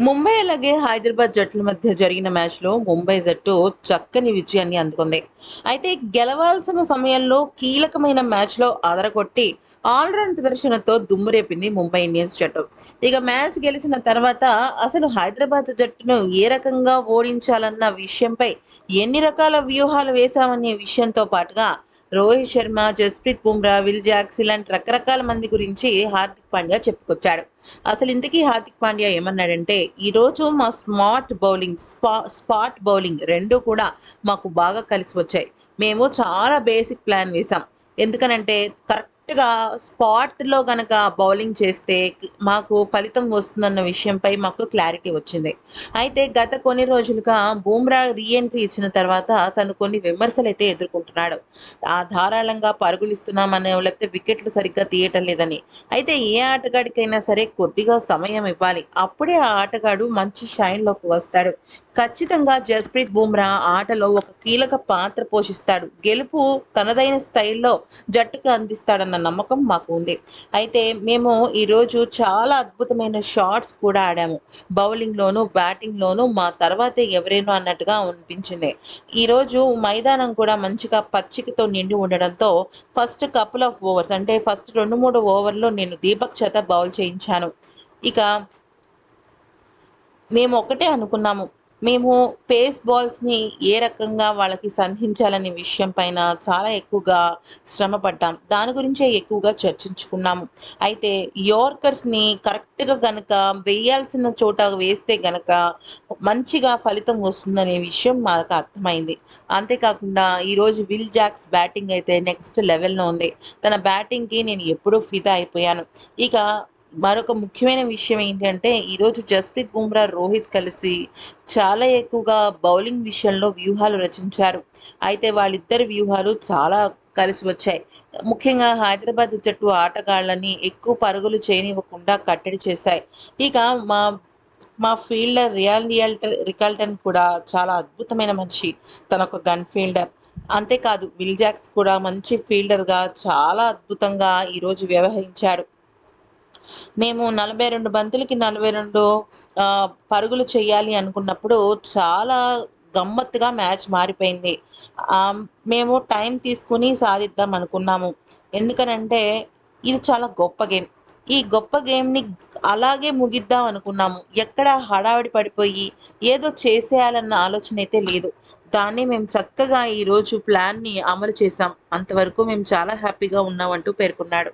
ముంబై అలాగే హైదరాబాద్ జట్ల మధ్య జరిగిన మ్యాచ్లో ముంబై జట్టు చక్కని విజయాన్ని అందుకుంది. అయితే గెలవాల్సిన సమయంలో కీలకమైన మ్యాచ్లో ఆదరగొట్టి ఆల్రౌండ్ ప్రదర్శనతో దుమ్మురేపింది ముంబై ఇండియన్స్ జట్టు. ఇక మ్యాచ్ గెలిచిన తర్వాత అసలు హైదరాబాద్ జట్టును ఏ రకంగా ఓడించాలన్న విషయంపై ఎన్ని రకాల వ్యూహాలు వేశామనే విషయంతో పాటుగా రోహిత్ శర్మ జస్ప్రీత్ బుమ్రా విల్ జాక్స్ ఇలాంటి రకరకాల మంది గురించి హార్దిక్ పాండ్యా చెప్పుకొచ్చాడు. అసలు ఇంతకీ హార్దిక్ పాండ్యా ఏమన్నాడంటే ఈరోజు మా smart bowling spa spot bowling రెండు కూడా మాకు బాగా కలిసి వచ్చాయి. మేము చాలా బేసిక్ ప్లాన్ వేసాం ఎందుకనంటే కరెక్ట్గా స్పాట్లో కనుక బౌలింగ్ చేస్తే మాకు ఫలితం వస్తుందన్న విషయంపై మాకు క్లారిటీ వచ్చింది. అయితే గత కొన్ని రోజులుగా బూమ్రా రీఎంట్రీ ఇచ్చిన తర్వాత తను కొన్ని విమర్శలు అయితే ఎదుర్కొంటున్నాడు. ఆ ధారాళంగా పరుగులు ఇస్తున్నామని లేకపోతే వికెట్లు సరిగ్గా తీయటం లేదని. అయితే ఏ ఆటగాడికైనా సరే కొద్దిగా సమయం ఇవ్వాలి. అప్పుడే ఆ ఆటగాడు మంచి షైన్లోకి వస్తాడు. ఖచ్చితంగా జస్ప్రీత్ బుమ్రా ఆటలో ఒక కీలక పాత్ర పోషిస్తాడు. గెలుపు తనదైన స్టైల్లో జట్టుకు అందిస్తాడన్న నమ్మకం మాకు ఉంది. అయితే మేము ఈరోజు చాలా అద్భుతమైన షాట్స్ కూడా ఆడాము. బౌలింగ్లోను బ్యాటింగ్లోను మా తర్వాతే ఎవరేనో అన్నట్టుగా అనిపించింది. ఈరోజు మైదానం కూడా మంచిగా పచ్చికతో నిండి ఉండడంతో ఫస్ట్ కపుల్ ఆఫ్ ఓవర్స్ అంటే ఫస్ట్ రెండు మూడు ఓవర్లో నేను దీపక్ చేత బౌల్ చేయించాను. ఇక మేము ఒకటే అనుకున్నాము. మేము పేస్ బాల్స్ని ఏ రకంగా వాళ్ళకి సంధించాలనే విషయం పైన చాలా ఎక్కువగా శ్రమ పడ్డాం. దాని గురించే ఎక్కువగా చర్చించుకున్నాము. అయితే యోర్కర్స్ని కరెక్ట్గా గనక వేయాల్సిన చోట వేస్తే గనక మంచిగా ఫలితం వస్తుందనే విషయం మాకు అర్థమైంది. అంతేకాకుండా ఈరోజు విల్ జాక్స్ బ్యాటింగ్ అయితే నెక్స్ట్ లెవెల్లో ఉంది. తన బ్యాటింగ్కి నేను ఎప్పుడూ ఫిదా అయిపోయాను. ఇక మరొక ముఖ్యమైన విషయం ఏంటంటే ఈరోజు జస్ప్రీత్ బుమ్రా రోహిత్ కలిసి చాలా ఎక్కువగా బౌలింగ్ విషయంలో వ్యూహాలు రచించారు. అయితే వాళ్ళిద్దరి వ్యూహాలు చాలా కలిసి వచ్చాయి. ముఖ్యంగా హైదరాబాద్ జట్టు ఆటగాళ్ళని ఎక్కువ పరుగులు చేయనివ్వకుండా కట్టడి చేశాయి. ఇక మా మా ఫీల్డర్ రియాల్ రియాల్టర్ రికాల్టన్ కూడా చాలా అద్భుతమైన మనిషి. తన ఒక గన్ ఫీల్డర్. అంతేకాదు విల్జాక్స్ కూడా మంచి ఫీల్డర్గా చాలా అద్భుతంగా ఈరోజు వ్యవహరించాడు. మేము నలభై రెండు బంతులకి నలభై రెండు పరుగులు చేయాలి అనుకున్నప్పుడు చాలా గమ్మత్తుగా మ్యాచ్ మారిపోయింది. మేము టైం తీసుకుని సాధిద్దాం అనుకున్నాము. ఎందుకనంటే ఇది చాలా గొప్ప గేమ్. ఈ గొప్ప గేమ్ని అలాగే ముగిద్దాం అనుకున్నాము. ఎక్కడ హడావిడి పడిపోయి ఏదో చేసేయాలన్న ఆలోచన అయితే లేదు. దాన్ని మేము చక్కగా ఈరోజు ప్లాన్ని అమలు చేసాం అంతవరకు మేము చాలా హ్యాపీగా ఉన్నామంటూ పేర్కొన్నాడు.